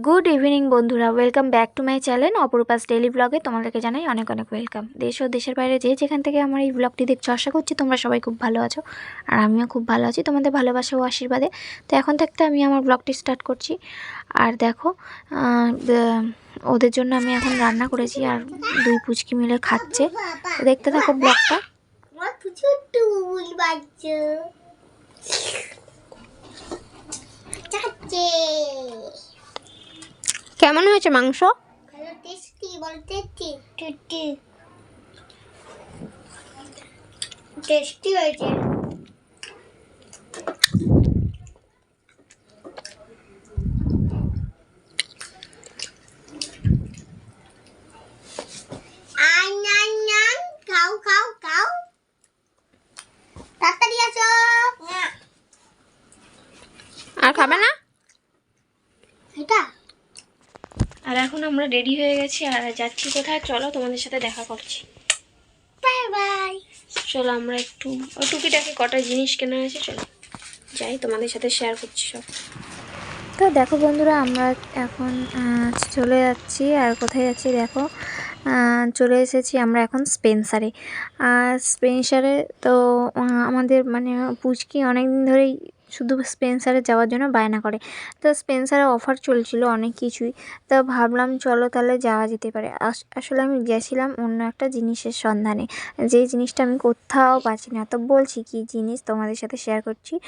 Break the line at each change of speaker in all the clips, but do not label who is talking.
Good evening বন্ধুরা welcome back to my channel Aparupa's daily ব্লগে তোমাদেরকে জানাই অনেক অনেক ওয়েলকাম দেশ ও দেশের বাইরে যে যেখান থেকে আমার এই ব্লগটি দেখছ আশা করছি তোমরা সবাই খুব ভালো আছো আর আমিও খুব ভালো আছি তোমাদের ভালোবাসা ও আশীর্বাদে তো এখন থাকতে আমি আমার ব্লগটি স্টার্ট করছি আর দেখো ওদের জন্য আমি এখন রান্না করেছি আর দুই পুচকি মিলে খাচ্ছে দেখতে থাকো ব্লগটা কেমন হয়েছে মাংস?
টেস্টি হয়েছে।
আর খাবে না?
এটা।
আর এখন আমরা রেডি হয়ে গেছি আর যাচ্ছি কোথায়? চলো তোমাদের সাথে দেখা করছি।
বাই বাই
চলো আমরা একটু ওই টুকিটাকি কটা জিনিস কেনা আছে চলো। যাই তোমাদের সাথে শেয়ার করছি সব। তো দেখো বন্ধুরা আমরা এখন চলে যাচ্ছি। আর কোথায় যাচ্ছি দেখো? চলে এসেছি আমরা এখন স্পেন্সারে আর স্পেন্সারে তো আমাদের মানে পুচকি অনেক দিন ধরেই শুধু স্পেন্সারে যাওয়ার জন্য বায়না করে। তো স্পেন্সারে অফার চলছিল অনেক কিছুই। তো ভাবলাম চলো তাহলে যাওয়া যেতে পারে। আস- আসলে আমি গেছিলাম অন্য একটা জিনিসের সন্ধানে। যেই জিনিসটা আমি কোথাও পাচ্ছি না। তো বলছি কি জিনিস তোমাদের সাথে শেয়ার করছি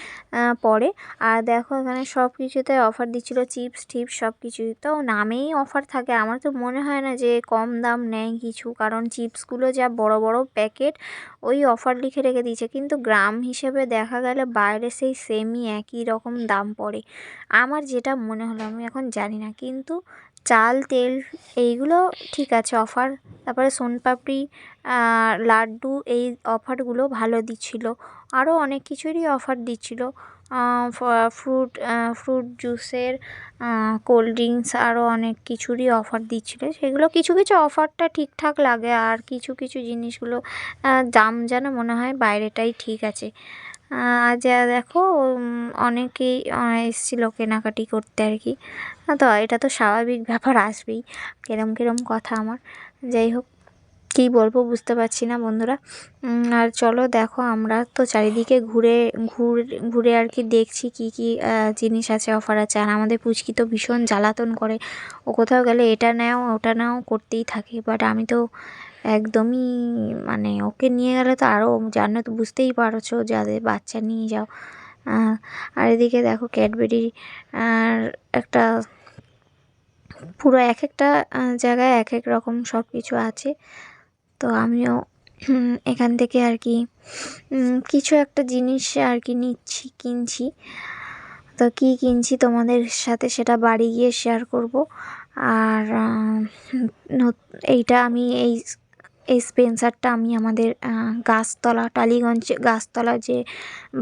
পরে। আর দেখো এখানে সব কিছুতে অফার দিচ্ছিল চিপস টিপস সব কিছুই তো নামেই অফার থাকে। আমার তো মনে হয় না যে কম দাম নেয় কিছু। কারণ চিপসগুলো যা বড় বড় প্যাকেট ওই অফার লিখে রেখে দিয়েছে। কিন্তু গ্রাম হিসেবে দেখা গেলে বাইরে সেই সেমই একই রকম দাম পড়ে। আমার যেটা মনে হলো আমি এখন জানি না, কিন্তু চাল, তেল এইগুলো ঠিক আছে অফার তারপরে সোনপাপড়ি লাড্ডু এই অফারগুলো ভালো দিচ্ছিল। আরও অনেক কিছুরই অফার দিচ্ছিল। ফ্রুট ফ্রুট জুসের কোল্ড ড্রিঙ্কস আরও অনেক কিছুরই অফার দিচ্ছিল। সেগুলো কিছু কিছু অফারটা ঠিকঠাক লাগে আর কিছু কিছু জিনিসগুলো দাম যেন মনে হয় বাইরেটাই ঠিক আছে। যা দেখো অনেকেই এসেছিল কেনাকাটি করতে আর কি। তো এটা তো স্বাভাবিক ব্যাপার, আসবেই। কেরম কেরম কথা আমার। যাই হোক, কী বলব বুঝতে পারছি না বন্ধুরা। আর চলো দেখো, আমরা তো চারিদিকে ঘুরে ঘুরে ঘুরে আর কি দেখছি কি কি জিনিস আছে, অফার আছে। আর আমাদের পুচকি তো ভীষণ জ্বালাতন করে। ও কোথাও গেলে এটা নাও, ওটা নাও করতেই থাকে। বাট আমি তো একদমই মানে ওকে নিয়ে গেলে তো আরও জানো তো বুঝতেই পারছ, যাদের বাচ্চা নিয়ে যাও। আর এদিকে দেখো ক্যাডবেরি আর একটা পুরো এক একটা জায়গায় এক এক রকম সব কিছু আছে। তো আমিও এখান থেকে আর কি কিছু একটা জিনিস আর কি নিচ্ছি, কিনছি। তো কী কিনছি তোমাদের সাথে সেটা বাড়ি গিয়ে শেয়ার করব। আর এইটা আমি এই এই স্পেন্সারটা আমি আমাদের গাছতলা, টালিগঞ্জ, গাছতলা যে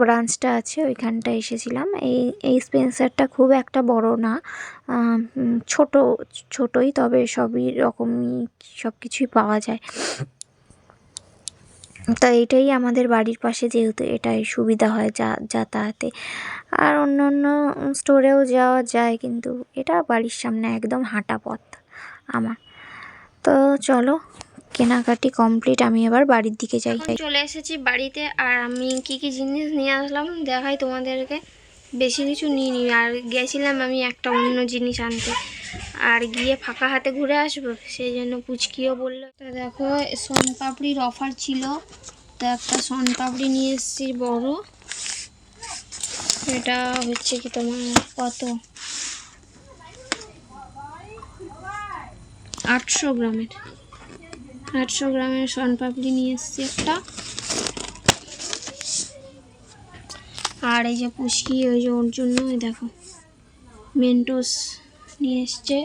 ব্রাঞ্চটা আছে ওইখানটা এসেছিলাম। এই এই স্পেন্সারটা খুব একটা বড় না ছোট, ছোটই তবে সবই রকমই সব কিছুই পাওয়া যায়। তো এটাই আমাদের বাড়ির পাশে যেহেতু এটাই সুবিধা হয় যা, যাতায়াতে। আর অন্য অন্য স্টোরেও যাওয়া যায় কিন্তু এটা বাড়ির সামনে একদম হাঁটা পথ আমার। তো চলো কেনাকাটি কমপ্লিট, আমি এবার বাড়ির দিকে যাই। চলে এসেছি বাড়িতে, আর আমি কি কি জিনিস নিয়ে আসলাম দেখাই তোমাদেরকে। বেশি কিছু নিয়ে নি আর গেছিলাম আমি একটা অন্য জিনিস আনতে। আর গিয়ে ফাঁকা হাতে ঘুরে আসব, সেই জন্য পুচকিও বলল। তো দেখো, সোনপাপড়ির অফার ছিল। তো একটা সোনপাপড়ি নিয়ে এসেছি বড়। এটা হচ্ছে কি তোমার কত? আটশো গ্রামের। আটশো গ্রামের সোনপাপড়ি নিয়ে এসেছি একটা। আর এই যে পুষ্কি, ওই যে ওর জন্য দেখো, মেন্টোস নিয়ে এসছে।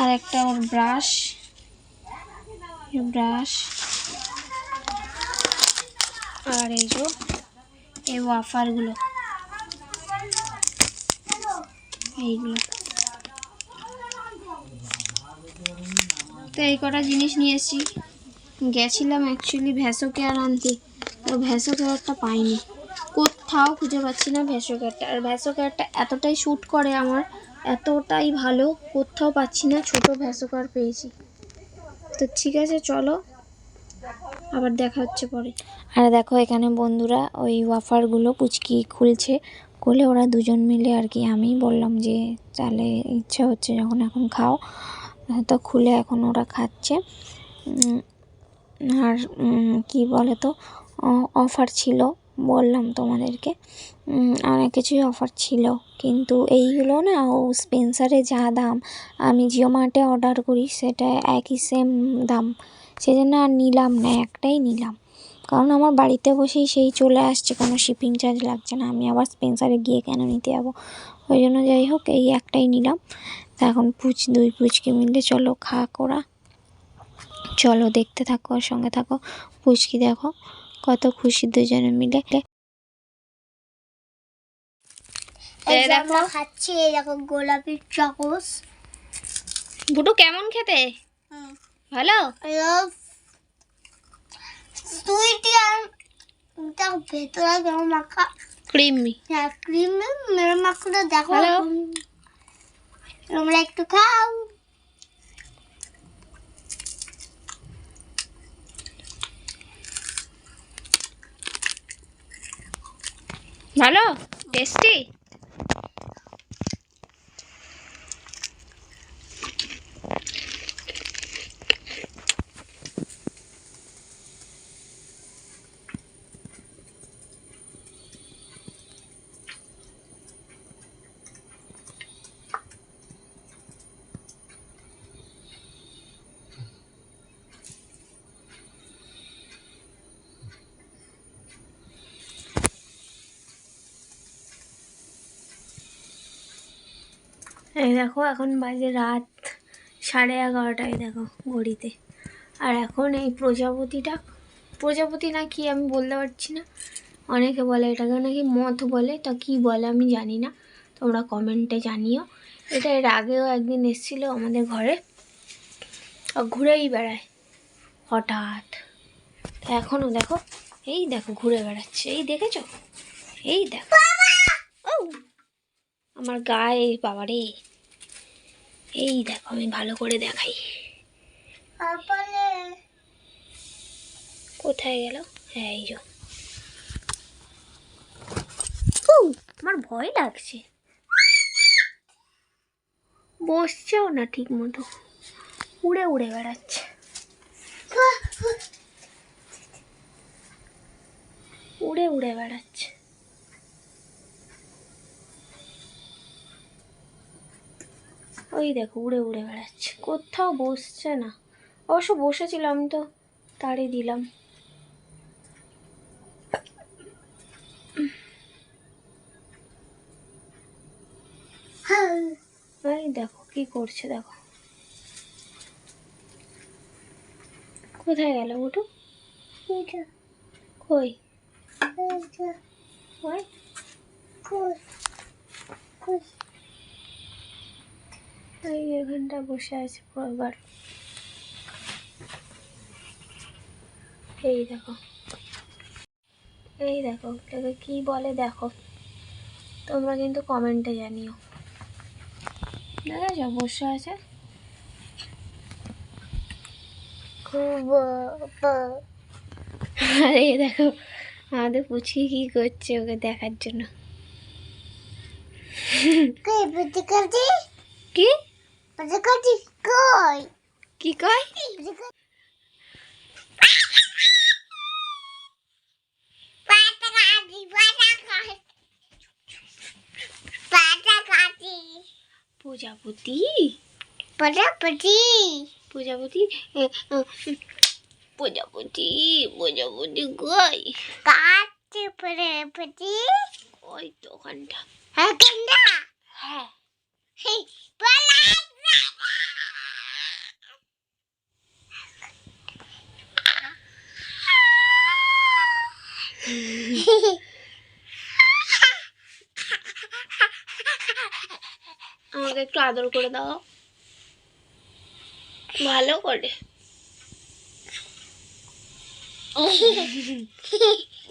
আর একটা ওর ব্রাশ ব্রাশ। আর এই যে এই ওয়াফারগুলো এইগুলো। তো এই কটা জিনিস নিয়ে এসেছি। গেছিলাম অ্যাকচুয়ালি ভ্যাসো কেয়ার আনতে। তো ভ্যাসো কেয়ারটা পাইনি। কোথাও খুঁজে পাচ্ছি না ভ্যাসো কেয়ারটা আর ভ্যাসো কেয়ারটা এতটাই শ্যুট করে আমার,
এতটাই ভালো, কোথাও পাচ্ছি না, ছোট ভ্যাসোকার পেয়েছি। তো ঠিক আছে, চলো। আবার দেখা হচ্ছে পরে। আর দেখো এখানে বন্ধুরা, ওই ওয়াফারগুলো পুচকি খুলছে। খুলে ওরা দুজন মিলে আর কি আমি বললাম যে তাহলে ইচ্ছা হচ্ছে যখন এখন খাও। তো খুলে এখন ওরা খাচ্ছে। আর কি বলে তো অফার ছিল বললাম তোমাদেরকে। অনেক কিছুই অফার ছিল, কিন্তু এইগুলো না, ও স্পেন্সারে যা দাম, আমি জিও মার্টে অর্ডার করি, সেটা একই সেম দাম। সেজন্য আর নিলাম না, একটাই নিলাম। কারণ আমার বাড়িতে বসেই সেই চলে আসছে, কোনো শিপিং চার্জ লাগছে না। আমি আবার স্পেন্সারে গিয়ে কেন নিতে যাব? ওই জন্য যাই হোক, এই একটাই নিলাম। এখন পুচ দুই পুচকে মিলে চলো খা করা। চলো দেখতে থাকো ওর সঙ্গে থাকো। পুচকি দেখো কত খুশি দুজনে মিলে। এই দেখো।
খাচ্ছি এই দেখো গোলাপি চকোস।
বুটু কেমন খেতে? ভালো?
সুইট আর তার ভেতরে মাখা।
ক্রিমি
হ্যাঁ ক্রিম মেরে মাখাটা দেখো? তোমরা একটু খাও।
ভালো? টেস্টি এই দেখো, এখন বাজে রাত সাড়ে এগারোটায় দেখো ঘড়িতে। আর এখন এই প্রজাপতিটা, প্রজাপতি না কি আমি বলতে পারছি না, অনেকে বলে এটাকে নাকি মথ বলে, তা কি বলে আমি জানি না, তোমরা কমেন্টে জানিও। এটা এর আগেও একদিন এসেছিল আমাদের ঘরে ঘুরেই বেড়ায়, হঠাৎ। এখনও দেখো, এই দেখো ঘুরে বেড়াচ্ছে, এই দেখেছ? এই দেখো। ও, আমার গায়ে, বাবারে। এই দেখো আমি ভালো করে দেখাই। কোথায় গেল? হ্যাঁ এই যো। আমার ভয় লাগছে। বসছেও না ঠিক মতো উড়ে উড়ে বেড়াচ্ছে। উড়ে উড়ে বেড়াচ্ছে। ওই দেখো উড়ে উড়ে বেড়াচ্ছে। কোথাও বসছে না। অবশ্য বসেছিলাম তো তারই দিলাম। এই দেখো কি করছে দেখো। কোথায় গেল বুটু কই? ওই এই এখানটা বসে আছে এবার এই দেখো। এই দেখো এটাকে কি বলে দেখো। তোমরা কিন্তু কমেন্টে জানিও। দেখেছ? বসে আছে।
খুব
আরে এই দেখো আমাদের পুচকি কি করছে ওকে দেখার জন্য। কি? কি কয়
কাটি
প্রজাপতি প্রজাপতি প্রজাপতি প্রজাপতি কই
কাটি পরে
ওই তো ওখানটা
হ্যাঁ
হ্যাঁ আমাকে একটু আদর করে দাও। ভালো করে।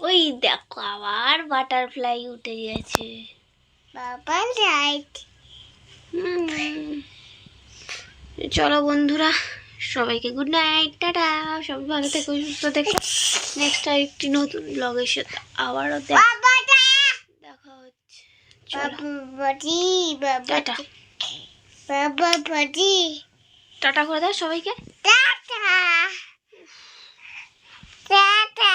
ওই দেখো আবার বাটারফ্লাই উঠে গেছে।
বাবা রাইট
হুম। চলো বন্ধুরা সবাইকে গুড নাইট টাটা সবাই ভালো থেকো সুস্থ থেকো। নেক্সট একটি নতুন ব্লগের সাথে আবারও দেখা হচ্ছে। টাটা। টাটা করে দাও সবাইকে।
টাটা। টাটা।